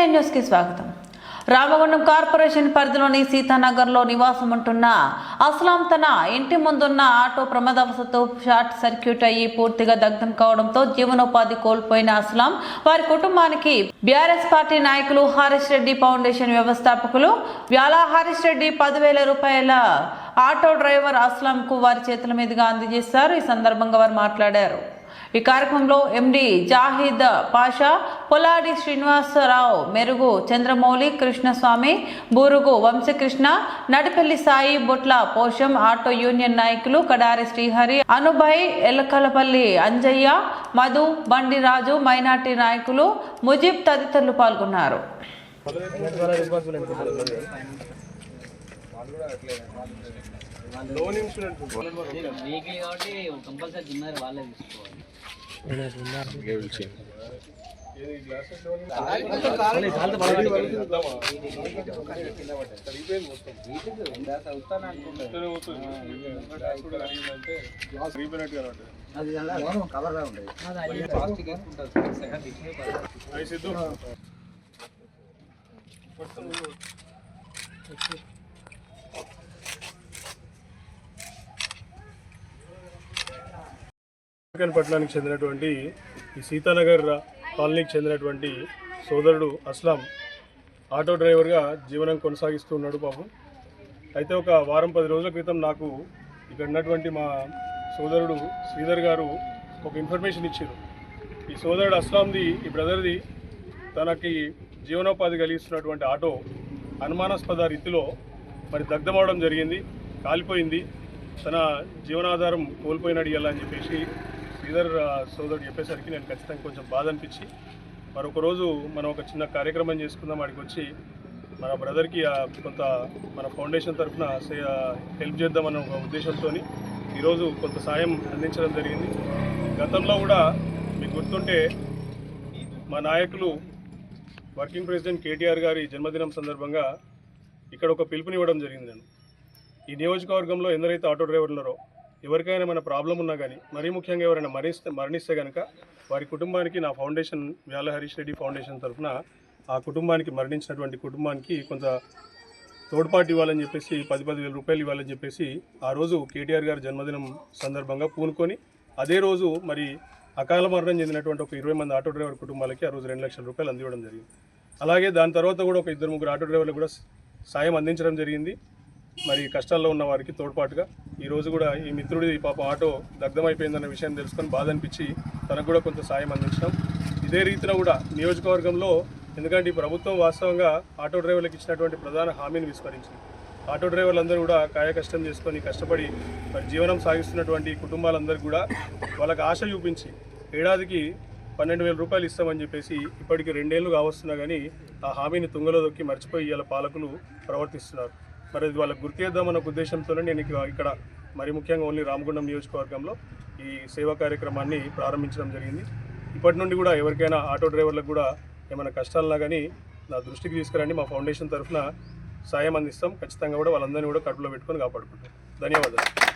AB న్యూస్కి స్వాగతం. Ramagundam corporation పరిధిలోని సీతానగర్లో నివాసం ఉంటున్న అస్లాం తన ఇంటి ముందున్న ఆటో ప్రమాదవశత్తు షార్ట్ సర్క్యూట్ అయ్యి పూర్తిగా దగ్ధం కావడంతో జీవనోపాధి కోల్పోయిన అస్లాం వారి కుటుంబానికి బీఆర్ఎస్ పార్టీ నాయకులు హరీష్ రెడ్డి ఫౌండేషన్ వ్యవస్థాపకులు వ్యాలా హరీష్ రెడ్డి పదివేల రూపాయల ఆటో డ్రైవర్ అస్లాంకు వారి చేతుల మీదుగా అందజేశారు. ఈ సందర్భంగా వారు మాట్లాడారు. ఈ కార్యక్రమంలో ఎండి జాహిద్ పాషా పొలాడి శ్రీనివాసరావు మెరుగు చంద్రమౌళి కృష్ణస్వామి బూరుగు వంశకృష్ణ నడిపెల్లి సాయి బొట్ల పోషం ఆటో యూనియన్ నాయకులు కడారి శ్రీహరి అనుభయ్ ఎలకలపల్లి అంజయ్య మధు బండి రాజు మైనార్టీ నాయకులు ముజీబ్ తదితరులు పాల్గొన్నారు. వీక్లీ కాబట్టి కంపల్సరీ జిమ్మర్ వాళ్ళే తీసుకోవాలి. పట్టణానికి చెందినటువంటి ఈ సీతానగర్ కాలనీకి చెందినటువంటి సోదరుడు అస్లాం ఆటో డ్రైవర్గా జీవనం కొనసాగిస్తూ ఉన్నాడు పాపం అయితే ఒక వారం పది రోజుల క్రితం నాకు ఇక్కడ ఉన్నటువంటి మా సోదరుడు శ్రీధర్ గారు ఒక ఇన్ఫర్మేషన్ ఇచ్చారు. ఈ సోదరుడు అస్లాంది ఈ బ్రదర్ది తనకి జీవనోపాధి కలిగిస్తున్నటువంటి ఆటో అనుమానాస్పద రీతిలో మరి దగ్ధమవడం జరిగింది కాలిపోయింది. తన జీవనాధారం కోల్పోయినడియాలని చెప్పేసి శ్రీధర్ సోదరుడు చెప్పేసరికి నేను ఖచ్చితంగా కొంచెం బాధ అనిపించి మరొక రోజు మనం ఒక చిన్న కార్యక్రమం చేసుకుందాం వాడికి వచ్చి మన బ్రదర్కి ఆ, కొంత మన ఫౌండేషన్ తరఫున హెల్ప్ చేద్దామన్న ఒక ఉద్దేశంతో ఈరోజు కొంత సాయం అందించడం జరిగింది. గతంలో కూడా మీకు గుర్తుంటే మా నాయకులు వర్కింగ్ ప్రెసిడెంట్ కేటీఆర్ గారి జన్మదినం సందర్భంగా ఇక్కడ ఒక పిలుపునివ్వడం జరిగింది ఈ నియోజకవర్గంలో ఎందరైతే ఆటో డ్రైవర్లు ఉన్నారో ఎవరికైనా మన ప్రాబ్లం ఉన్నా కానీ మరీ ముఖ్యంగా ఎవరైనా మరణిస్తే మరణిస్తే కనుక వారి కుటుంబానికి నా ఫౌండేషన్ వ్యాల హరీష్ రెడ్డి ఫౌండేషన్ తరఫున ఆ కుటుంబానికి మరణించినటువంటి కుటుంబానికి కొంత తోడ్పాటు ఇవ్వాలని చెప్పేసి పది పది వేల రూపాయలు ఇవ్వాలని చెప్పేసి ఆ రోజు కేటీఆర్ గారి జన్మదినం సందర్భంగా పూనుకొని అదే రోజు మరి అకాల మరణం చెందినటువంటి ఒక ఇరవై మంది ఆటో డ్రైవర్ కుటుంబాలకి ఆ రోజు రెండు లక్షల రూపాయలు అందివ్వడం జరిగింది. అలాగే దాని తర్వాత కూడా ఒక ఇద్దరు ముగ్గురు ఆటో డ్రైవర్లు కూడా సాయం అందించడం జరిగింది. మరి కష్టాల్లో ఉన్న వారికి తోడ్పాటుగా ఈరోజు కూడా ఈ మిత్రుడి పాప ఆటో దగ్ధమైపోయిందన్న విషయం తెలుసుకొని బాధ అనిపించి తనకు కూడా కొంత సాయం అందించడం ఇదే రీతిలో కూడా నియోజకవర్గంలో ఎందుకంటే ఈ ప్రభుత్వం వాస్తవంగా ఆటో డ్రైవర్లకు ఇచ్చినటువంటి ప్రధాన హామీని విస్మరించింది. ఆటో డ్రైవర్లందరూ కూడా కాయకష్టం చేసుకొని కష్టపడి మరి జీవనం సాగిస్తున్నటువంటి కుటుంబాలందరూ కూడా వాళ్ళకి ఆశ చూపించి ఏడాదికి పన్నెండు వేల రూపాయలు ఇస్తామని చెప్పేసి ఇప్పటికి రెండేళ్ళు కావస్తున్నా కానీ ఆ హామీని తుంగలో దొక్కి మర్చిపోయి ఇవాళ పాలకులు ప్రవర్తిస్తున్నారు. మరి అది వాళ్ళకి గుర్తు చేద్దామన్న ఉద్దేశంతోనే నేను ఇక్కడ మరి ముఖ్యంగా ఓన్లీ రామగుండం నియోజకవర్గంలో ఈ సేవా కార్యక్రమాన్ని ప్రారంభించడం జరిగింది. ఇప్పటి నుండి కూడా ఎవరికైనా ఆటో డ్రైవర్లకు కూడా ఏమైనా కష్టాలున్నా కానీ నా దృష్టికి తీసుకురండి. మా ఫౌండేషన్ తరఫున సాయం అందిస్తాం. ఖచ్చితంగా కూడా వాళ్ళందరినీ కూడా కడుపులో పెట్టుకొని కాపాడుకుంటాం. ధన్యవాదాలు.